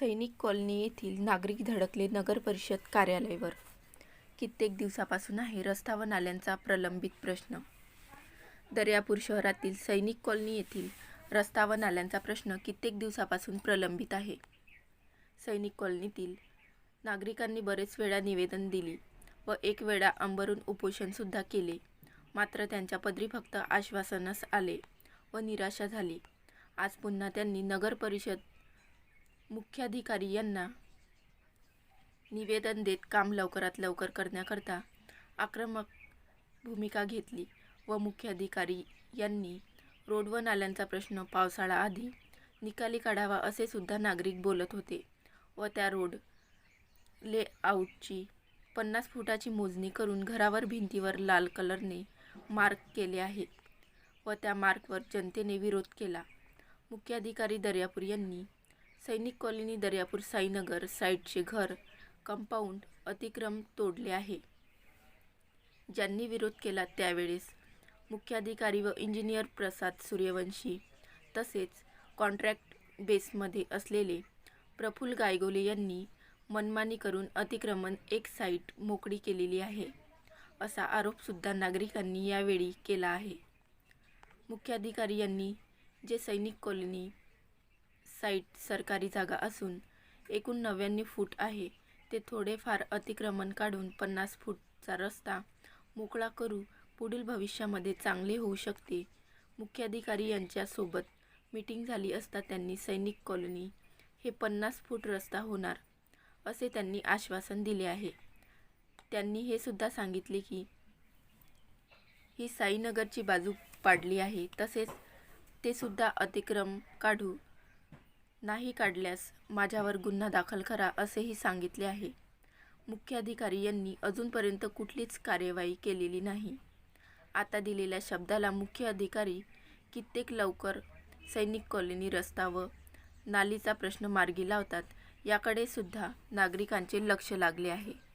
सैनिक कॉलनी येथील नागरिक धडकले नगर परिषद कार्यालयावर. कित्येक दिवसापासून आहे रस्ता व नाल्यांचा प्रलंबित प्रश्न. दर्यापूर शहरातील सैनिक कॉलनी येथील रस्ता व नाल्यांचा प्रश्न कित्येक दिवसापासून प्रलंबित आहे. सैनिक कॉलनीतील नागरिकांनी बरेच वेळा निवेदन दिली व एक वेळा अंबरून उपोषणसुद्धा केले. मात्र त्यांच्या पदरी फक्त आश्वासनच आले व निराशा झाली. आज पुन्हा त्यांनी नगर परिषद मुख्याधिकारी यांना निवेदन देत काम लवकरात लवकर करण्याकरता आक्रमक भूमिका घेतली व मुख्याधिकारी यांनी रोड व नाल्यांचा प्रश्न पावसाळाआधी निकाली काढावा असे सुद्धा नागरिक बोलत होते व त्या रोड लेआउटची पन्नास फुटाची मोजणी करून घरावर भिंतीवर लाल कलरने मार्क केले आहेत व त्या मार्कवर जनतेने विरोध केला. मुख्याधिकारी दर्यापूर यांनी सैनिक कॉलनी दर्यापूर साईनगर साईटचे घर कंपाऊंड अतिक्रम तोडले आहे. ज्यांनी विरोध केला त्यावेळेस मुख्याधिकारी व इंजिनियर प्रसाद सूर्यवंशी तसेच कॉन्ट्रॅक्ट बेसमध्ये असलेले प्रफुल्ल गायगोले यांनी मनमानी करून अतिक्रमण एक साईट मोकळी केलेली आहे असा आरोपसुद्धा नागरिकांनी यावेळी केला आहे. मुख्याधिकारी यांनी जे सैनिक कॉलनी साईट सरकारी जागा असून एकूण नव्याण्णव फूट आहे. ते थोडेफार अतिक्रमण काढून पन्नास फूटचा रस्ता मोकळा करू पुढील भविष्यामध्ये चांगले होऊ शकते. मुख्याधिकारी यांच्यासोबत मीटिंग झाली असता त्यांनी सैनिक कॉलनी हे पन्नास फूट रस्ता होणार असे त्यांनी आश्वासन दिले आहे. त्यांनी हे सुद्धा सांगितले की ही साईनगरची बाजू पाडली आहे. तसेच ते सुद्धा अतिक्रम काढू नाही काढल्यास माझ्यावर गुन्हा दाखल करा असेही सांगितले आहे. मुख्याधिकारी यांनी अजूनपर्यंत कुठलीच कार्यवाही केलेली नाही. आता दिलेल्या शब्दाला मुख्य अधिकारी कित्येक लवकर सैनिक कॉलनी रस्ता व नालीचा प्रश्न मार्गी लावतात याकडे सुद्धा नागरिकांचे लक्ष लागले आहे.